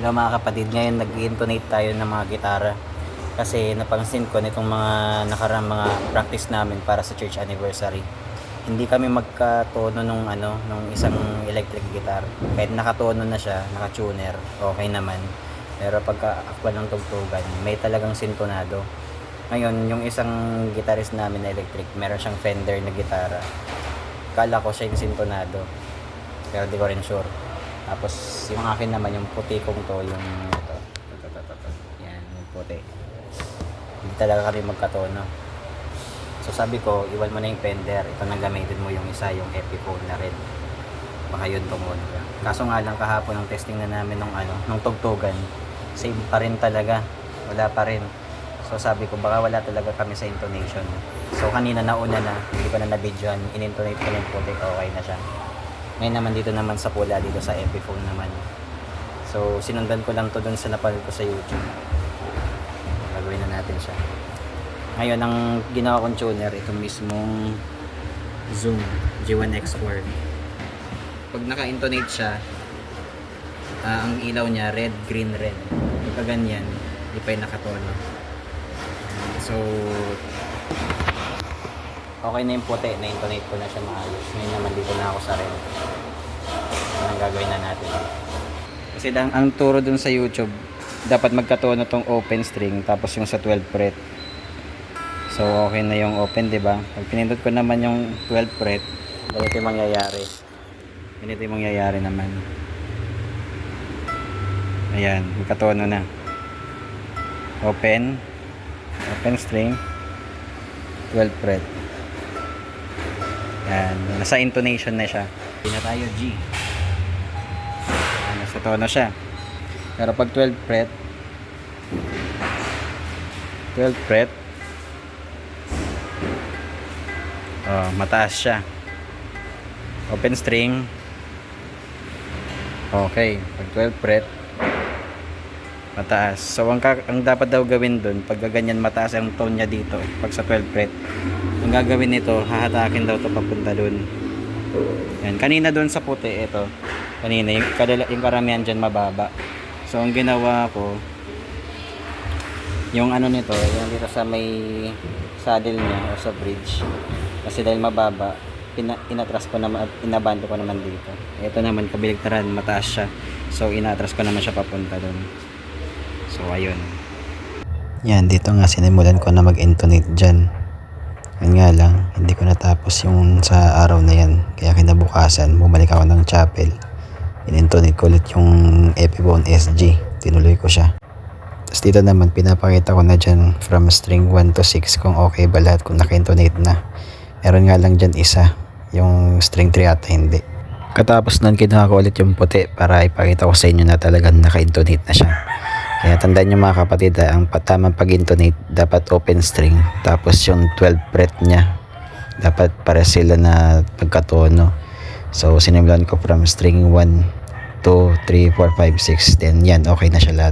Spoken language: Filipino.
Hello mga kapatid, ngayon nag-intonate tayo ng mga gitara. Kasi napansin ko nitong mga nakarang mga practice namin para sa church anniversary. Hindi kami magkatono nung ano, nung isang electric guitar. Kahit nakatono na siya, naka-tuner, okay naman. Pero pagka akwa ng tugtugan, may talagang sintonado. Ngayon, yung isang guitarist namin na electric, meron siyang Fender na gitara. Kala ko siya yung sintonado. Pero di ko rin sure. Tapos yung akin naman, yung puti kong to, yung ito. Ito. Yan, yung puti. Hindi talaga kami magkatono. So sabi ko, iwan mo na yung Fender. Ito nang gamitin mo yung isa, yung Epiphone na red. Baka yun tumunog ka. Kaso nga lang kahapon ng testing na namin nung ano, nung tugtugan, same pa rin talaga. Wala pa rin. So sabi ko, baka wala talaga kami sa intonation. So kanina nauna na, hindi ko na na-videoan, in-intonate ko ng puti, okay na siya. Ngayon naman dito naman sa pula, dito sa Epiphone naman. So sinundan ko lang to dun sa napanood ko sa YouTube. Gagawin na natin siya. Ngayon, ang ginawa kong tuner, itong mismong Zoom G1X4. Pag naka-intonate siya, ah, ang ilaw niya red, green, red. Pagka ganyan, di pa yung nakatono. So, okay na yung puti, na-intonate ko na siya maayos. Ngayon naman dito na ako sa red. Ano ang gagawin na natin? Kasi ang, ang turo dun sa YouTube, dapat magkatono tong open string tapos yung sa 12 fret. So okay na yung open, 'di ba? Pag pinindot ko naman yung 12 fret, ganito yung mangyayari. Ganito yung mangyayari naman. Ayan, magkatono na. Open. Open string. 12 fret. Yan, nasa intonation na siya. Hindi na tayo G. Nasa tono siya. Pero pag 12 fret, 12 fret, oh, mataas siya. Open string, okay. Pag 12 fret, mataas. So, ang, ang dapat daw gawin dun, pag ganyan mataas ang tone niya dito, pag sa 12 fret, ang gagawin nito, hahatakin daw to papunta dun. Yan. Kanina dun sa puti, ito. Kanina, yung, kadala, yung karamihan dyan mababa. So, ang ginawa ko, yung ano nito, yung dito sa may saddle niya o sa bridge. Kasi dahil mababa, pina, inatras ko naman, inabando ko naman dito. Ito naman, kabiligtaran, mataas siya. So, inatras ko naman siya papunta doon. So, ayun. Yan, dito nga sinimulan ko na mag-intonate dyan. Nga lang, hindi ko natapos yung sa araw na yan. Kaya kinabukasan, bumalik ako ng chapel. In-intonate ko ulit yung Epiphone SG. Tinuloy ko siya. Tapos dito naman, pinapakita ko na dyan from string 1 to 6 kung okay ba lahat, kung naka-intonate na. Meron nga lang dyan isa, yung string 3 ata hindi. Katapos nun, kinuha ko ulit yung puti para ipakita ko sa inyo na talagang naka-intonate na siya. Kaya tandaan nyo mga kapatid, ah, ang tamang pag-intonate dapat open string. Tapos yung 12 fret niya, dapat pare sila na pagkatono. So, sinimulan ko from string 1, 2, 3, 4, 5, 6. Then yan, okay na siya lahat.